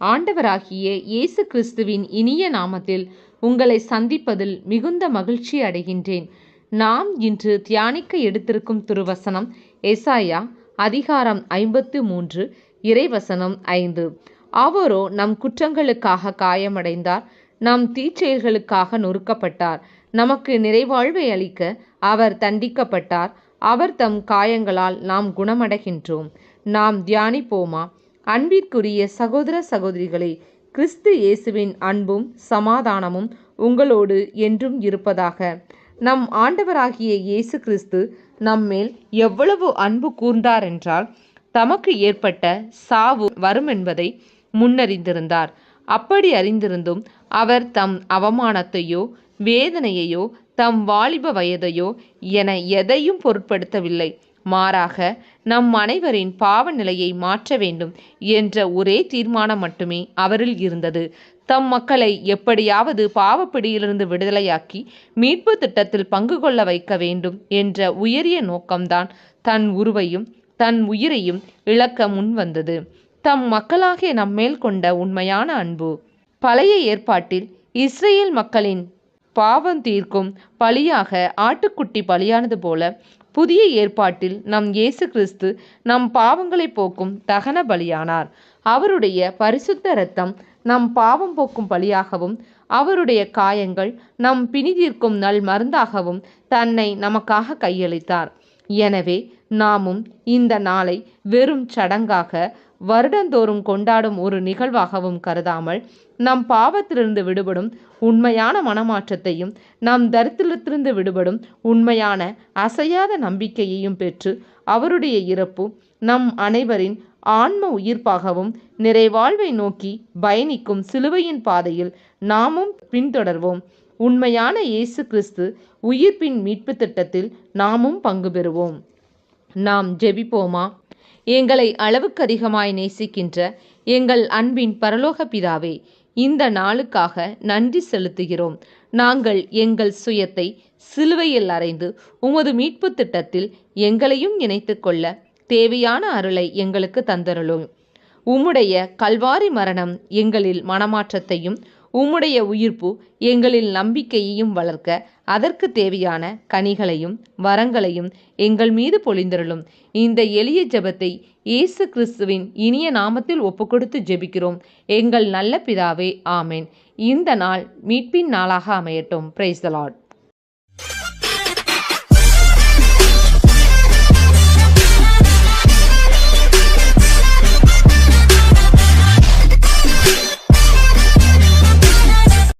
ஆண்டவராகிய இயேசு கிறிஸ்துவின் இனிய நாமத்தில் உங்களை சந்திப்பதில் மிகுந்த மகிழ்ச்சி அடைகின்றேன். நாம் இன்று தியானிக்க எடுத்திருக்கும் திருவசனம் எசாயா அதிகாரம் ஐம்பத்து மூன்று இறைவசனம் ஐந்து. அவரோ நம் குற்றங்களுக்காக காயமடைந்தார் நம் தீச்செயல்களுக்காக நொறுக்கப்பட்டார். நமக்கு நிறைவாழ்வை அளிக்க அவர் தண்டிக்கப்பட்டார். அவர் தம் காயங்களால் நாம் குணமடைகின்றோம். நாம் தியானிப்போமா? அன்பிற்குரிய சகோதர சகோதரிகளே கிறிஸ்து இயேசுவின் அன்பும் சமாதானமும் உங்களோடு என்றும் இருப்பதாக. நம் ஆண்டவராகிய இயேசு கிறிஸ்து நம்மேல் எவ்வளவு அன்பு கூர்ந்தார் என்றால் தமக்கு ஏற்பட்ட சாவு வரும் என்பதை முன்னறிந்திருந்தார். அப்படி அறிந்திருந்தும் அவர் தம் அவமானத்தையோ வேதனையையோ தம் வாலிப வயதையோ என எதையும் பொருட்படுத்தவில்லை. மாறாக நம் அனைவரின் பாவ நிலையை மாற்ற வேண்டும் என்ற ஒரே தீர்மானம் மட்டுமே அவரில் இருந்தது. தம் மக்களை எப்படியாவது பாவப்பிடியிலிருந்து விடுதலையாக்கி மீட்பு திட்டத்தில் பங்கு கொள்ள வைக்க வேண்டும் என்ற உயரிய நோக்கம்தான் தன் உருவையும் தன் உயிரையும் இழக்க முன்வந்தது. தம் மக்களாகிய நம்மேல் கொண்ட உண்மையான அன்பு. பழைய ஏற்பாட்டில் இஸ்ரேல் மக்களின் பாவம் தீர்க்கும் பலியாக ஆட்டுக்குட்டி பலியானது போல புதிய ஏற்பாட்டில் நம் இயேசு கிறிஸ்து நம் பாவங்களை போக்கும் தகன பலியானார். அவருடைய பரிசுத்த இரத்தம் நம் பாவம் போக்கும் பலியாகவும் அவருடைய காயங்கள் நம் பிணிதீர்க்கும் நல் மருந்தாகவும் தன்னை நமக்காக கையளித்தார். எனவே நாமும் இந்த நாளை வெறும் சடங்காக வருடந்தோறும் கொண்டாடும் ஒரு நிகழ்வாகவும் கருதாமல் நம் பாவத்திலிருந்து விடுபடும் உண்மையான மனமாற்றத்தையும் நம் தரித்திரத்திலிருந்து விடுபடும் உண்மையான அசையாத நம்பிக்கையையும் பெற்று அவருடைய இறப்பு நம் அனைவரின் ஆன்ம உயிர்ப்பாகவும் நிறைவாழ்வை நோக்கி பயணிக்கும் சிலுவையின் பாதையில் நாமும் பின்தொடர்வோம். உண்மையான இயேசு கிறிஸ்து உயிர்ப்பின் மீட்பு திட்டத்தில் நாமும் பங்கு பெறுவோம். நாம் ஜெபிப்போமா? எங்களை அளவுக்கு அதிகமாய் நேசிக்கின்ற எங்கள் அன்பின் பரலோக பிதாவே இந்த நாளுக்காக நன்றி செலுத்துகிறோம். நாங்கள் எங்கள் சுயத்தை சிலுவையில் அறைந்து உமது மீட்பு திட்டத்தில் எங்களையும் இணைத்து கொள்ள தேவையான அருளை எங்களுக்கு தந்தருளும். உம்முடைய கல்வாரி மரணம் எங்களில் மனமாற்றத்தையும் உம்முடைய உயிர்ப்பு எங்களில் நம்பிக்கையையும் வளர்க்க அதற்கு தேவையான கனிகளையும் வரங்களையும் எங்கள் மீது பொழிந்தருளும். இந்த எளிய ஜெபத்தை இயேசு கிறிஸ்துவின் இனிய நாமத்தில் ஒப்புக்கொடுத்து ஜெபிக்கிறோம். எங்கள் நல்ல பிதாவே ஆமேன். இந்த நாள் மீட்பின் நாளாக அமையட்டும். Price Lord